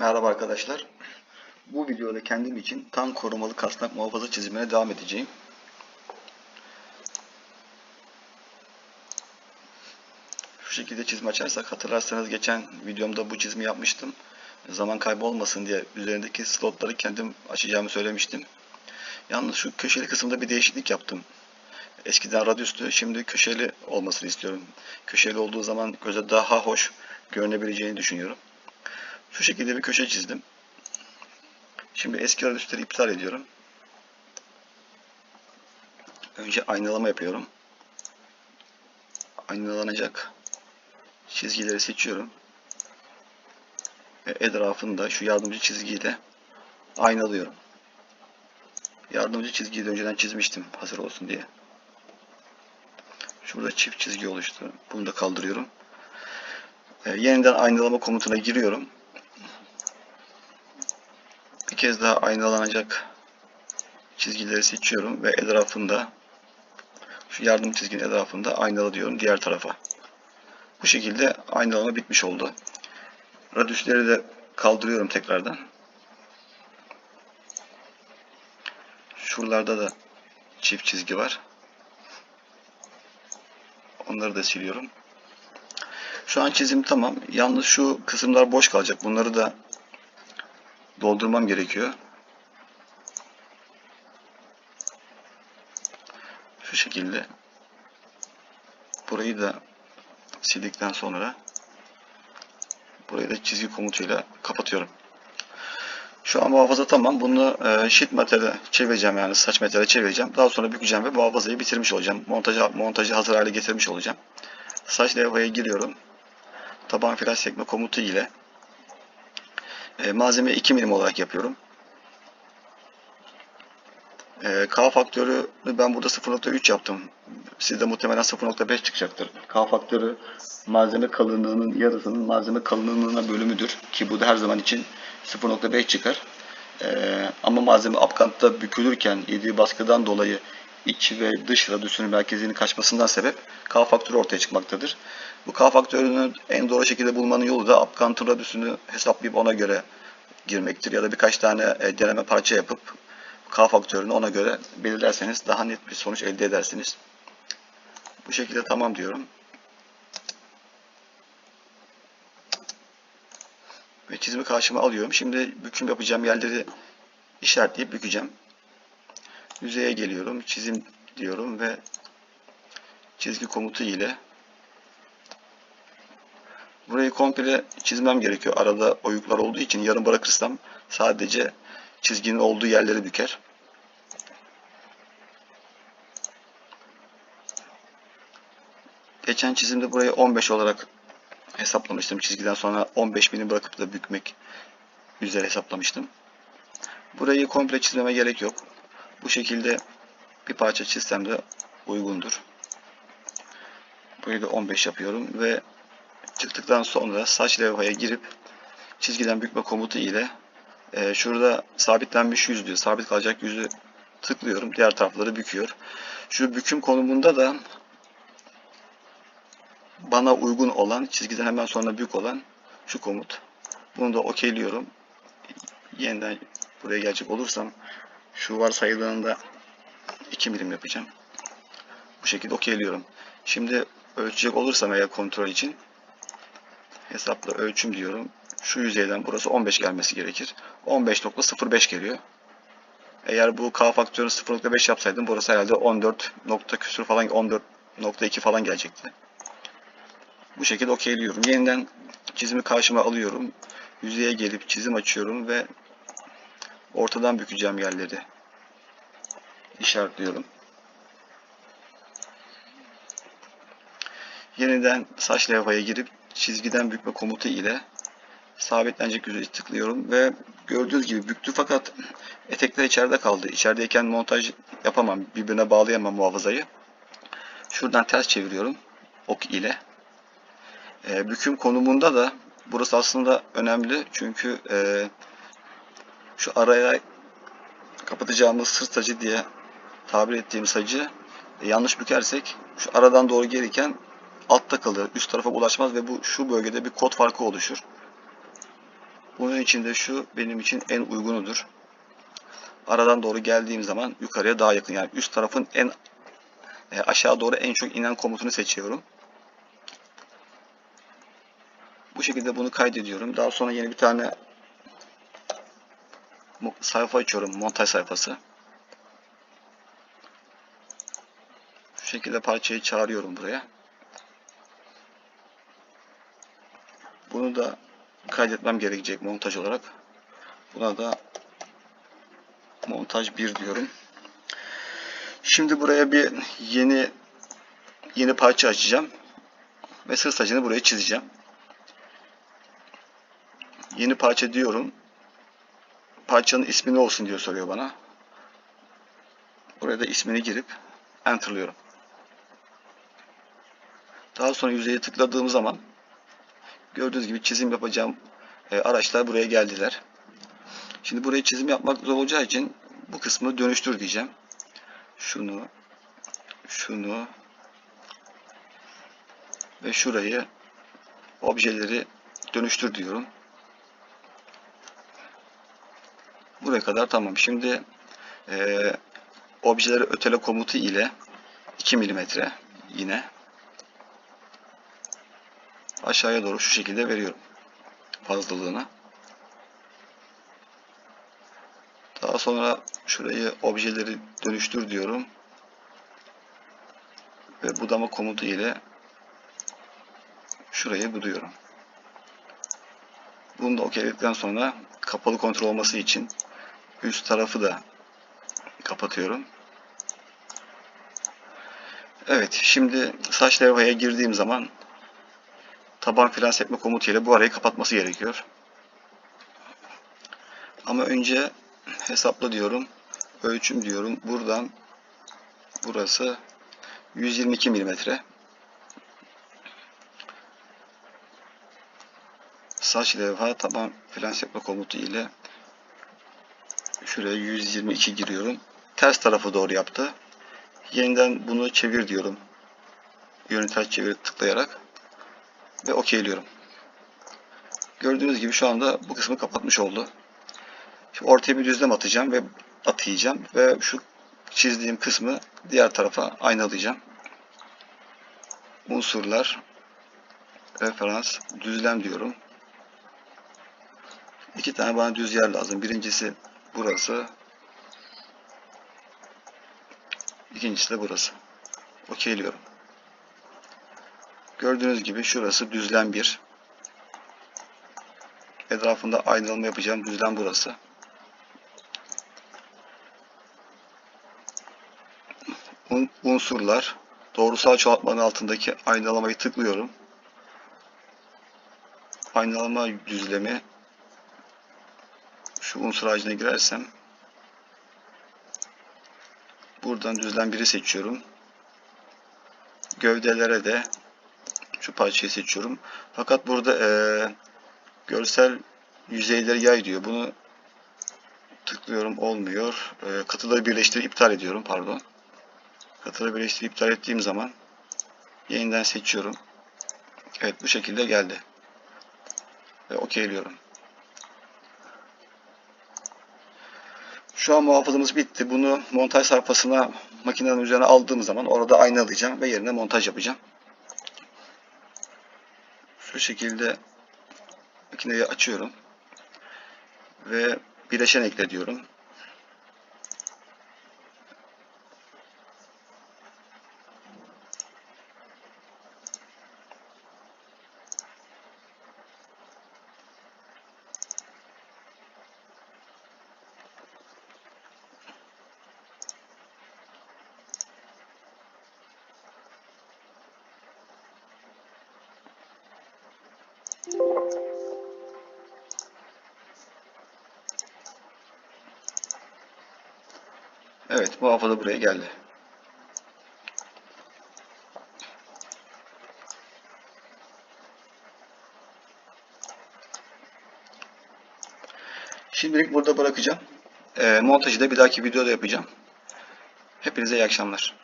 Merhaba arkadaşlar. Bu videoda kendim için tam korumalı kasnak muhafaza çizimine devam edeceğim. Şu şekilde çizim açarsak hatırlarsanız geçen videomda bu çizimi yapmıştım. Zaman kaybı olmasın diye üzerindeki slotları kendim açacağımı söylemiştim. Yalnız şu köşeli kısımda bir değişiklik yaptım. Eskiden radyüstü, şimdi köşeli olmasını istiyorum. Köşeli olduğu zaman göze daha hoş görünebileceğini düşünüyorum. Şu şekilde bir köşe çizdim. Şimdi eski radyüsleri iptal ediyorum. Önce aynalama yapıyorum. Aynalanacak çizgileri seçiyorum. Ve etrafında şu yardımcı çizgiyle aynalıyorum. Yardımcı çizgiyi de önceden çizmiştim hazır olsun diye. Şurada çift çizgi oluştu. Bunu da kaldırıyorum. Ee, yeniden aynalama komutuna giriyorum. Kez daha aynalanacak çizgileri seçiyorum ve etrafında şu yardım çizginin etrafında aynalı diyorum diğer tarafa. Bu şekilde aynalama bitmiş oldu. Radüsleri de kaldırıyorum tekrardan. Şuralarda da çift çizgi var. Onları da siliyorum. Şu an çizim tamam. Yalnız şu kısımlar boş kalacak. Bunları da doldurmam gerekiyor. Şu şekilde. Burayı da sildikten sonra burayı da çizgi komutuyla kapatıyorum. Şu an muhafaza tamam. Bunu e, sheet metale çevireceğim yani saç metale çevireceğim. Daha sonra bükeceğim ve muhafazayı bitirmiş olacağım. Montajı, montajı hazır hale getirmiş olacağım. Saç levhaya giriyorum. Taban flash sekme komutu ile e, malzeme 2 milim olarak yapıyorum. E, K faktörü ben burada 0.3 yaptım. Sizde muhtemelen 0.5 çıkacaktır. K faktörü malzeme kalınlığının yarısının malzeme kalınlığına bölümüdür. Ki bu da her zaman için 0.5 çıkar. E, ama malzeme apkantta bükülürken yediği baskıdan dolayı iç ve dış radyüsünün merkezinin kaçmasından sebep K faktörü ortaya çıkmaktadır. Bu K faktörünü en doğru şekilde bulmanın yolu da apkantın radyüsünü hesaplayıp ona göre girmektir. Ya da birkaç tane e, deneme parça yapıp K faktörünü ona göre belirlerseniz daha net bir sonuç elde edersiniz. Bu şekilde tamam diyorum. Ve çizimi karşıma alıyorum. Şimdi büküm yapacağım yerleri işaretleyip bükeceğim. Yüzeye geliyorum. Çizim diyorum ve çizgi komutu ile burayı komple çizmem gerekiyor. Arada oyuklar olduğu için yarım bırakırsam sadece çizginin olduğu yerleri büker. Geçen çizimde burayı 15 olarak hesaplamıştım. Çizgiden sonra 15 milim bırakıp da bükmek üzere hesaplamıştım. Burayı komple çizmeme gerek yok. Bu şekilde bir parça çizsem de uygundur. Burayı da 15 yapıyorum ve çıktıktan sonra saç levhaya girip çizgiden bükme komutu ile e, şurada sabitlenmiş yüz diyor. Sabit kalacak yüzü tıklıyorum. Diğer tarafları büküyor. Şu büküm konumunda da bana uygun olan çizgiden hemen sonra bük olan şu komut. Bunu da okeyliyorum. Yeniden buraya gelecek olursam şu varsayıldığında 2 milim yapacağım. Bu şekilde okeyliyorum. Şimdi ölçecek olursam eğer kontrol için hesapla ölçüm diyorum. Şu yüzeyden burası 15 gelmesi gerekir. 15.05 geliyor. Eğer bu K faktörünü 0.5 yapsaydım burası herhalde 14 nokta küsur falan 14.2 falan gelecekti. Bu şekilde okeyliyorum. Yeniden çizimi karşıma alıyorum. Yüzeye gelip çizim açıyorum ve ortadan bükeceğim yerleri işaretliyorum. Yeniden saç levhaya girip çizgiden bükme komutu ile sabitlenecek yüzeyi tıklıyorum ve gördüğünüz gibi büktü fakat etekler içeride kaldı. İçerideyken montaj yapamam. Birbirine bağlayamam muhafazayı. Şuradan ters çeviriyorum ok ile. E, büküm konumunda da burası aslında önemli çünkü e, şu araya kapatacağımız sırt sacı diye tabir ettiğim sacı e, yanlış bükersek şu aradan doğru gelirken altta kalır. Üst tarafa ulaşmaz ve bu şu bölgede bir kod farkı oluşur. Bunun için de şu benim için en uygunudur. Aradan doğru geldiğim zaman yukarıya daha yakın. Yani üst tarafın en e, aşağı doğru en çok inen komutunu seçiyorum. Bu şekilde bunu kaydediyorum. Daha sonra yeni bir tane sayfa açıyorum. Montaj sayfası. Şu şekilde parçayı çağırıyorum buraya. Bunu da kaydetmem gerekecek montaj olarak. Buna da montaj 1 diyorum. Şimdi buraya bir yeni yeni parça açacağım. Ve sır sacını buraya çizeceğim. Yeni parça diyorum. Parçanın ismi ne olsun diyor soruyor bana. Buraya da ismini girip enterlıyorum. Daha sonra yüzeye tıkladığım zaman gördüğünüz gibi çizim yapacağım e, araçlar buraya geldiler. Şimdi buraya çizim yapmak zor olacağı için bu kısmı dönüştür diyeceğim. Şunu, şunu ve şurayı objeleri dönüştür diyorum. Buraya kadar tamam. Şimdi e, objeleri ötele komutu ile 2 mm yine aşağıya doğru şu şekilde veriyorum fazlalığını. Daha sonra şurayı objeleri dönüştür diyorum. Ve budama komutu ile şurayı buduyorum. Bunu da okeyledikten sonra kapalı kontrol olması için üst tarafı da kapatıyorum. Evet, şimdi saç levhaya girdiğim zaman taban fren etme komutu ile bu arayı kapatması gerekiyor. Ama önce hesapla diyorum. Ölçüm diyorum. Buradan burası 122 milimetre. Saç levha taban fren yapma komutu ile şuraya 122 giriyorum. Ters tarafa doğru yaptı. Yeniden bunu çevir diyorum. Yönü ters çevir tıklayarak ve okeyliyorum. Gördüğünüz gibi şu anda bu kısmı kapatmış oldu. Şimdi ortaya bir düzlem atacağım ve atayacağım ve şu çizdiğim kısmı diğer tarafa aynalayacağım. Unsurlar, referans, düzlem diyorum. İki tane bana düz yer lazım. Birincisi burası. İkincisi de burası. Okeyliyorum. Gördüğünüz gibi şurası düzlem 1. Etrafında aydınlatma yapacağım düzlem burası. Un- Unsurlar. Doğrusal çoğaltmanın altındaki aynalamayı tıklıyorum. Aynalama düzlemi şu unsur ağacına girersem buradan düzlem 1'i seçiyorum. Gövdelere de şu parçayı seçiyorum. Fakat burada eee, görsel yüzeyleri yay diyor. Bunu tıklıyorum olmuyor. Eee katıları birleştir iptal ediyorum pardon. Katıları birleştir iptal ettiğim zaman yeniden seçiyorum. Evet bu şekilde geldi. Ve okeyliyorum. Şu an muhafızamız bitti. Bunu montaj sayfasına makinenin üzerine aldığım zaman orada aynalayacağım ve yerine montaj yapacağım. Şu şekilde makineyi açıyorum. Ve bileşen ekle diyorum. Evet, bu hafıza buraya geldi. Şimdilik burada bırakacağım. Ee, montajı da bir dahaki videoda yapacağım. Hepinize iyi akşamlar.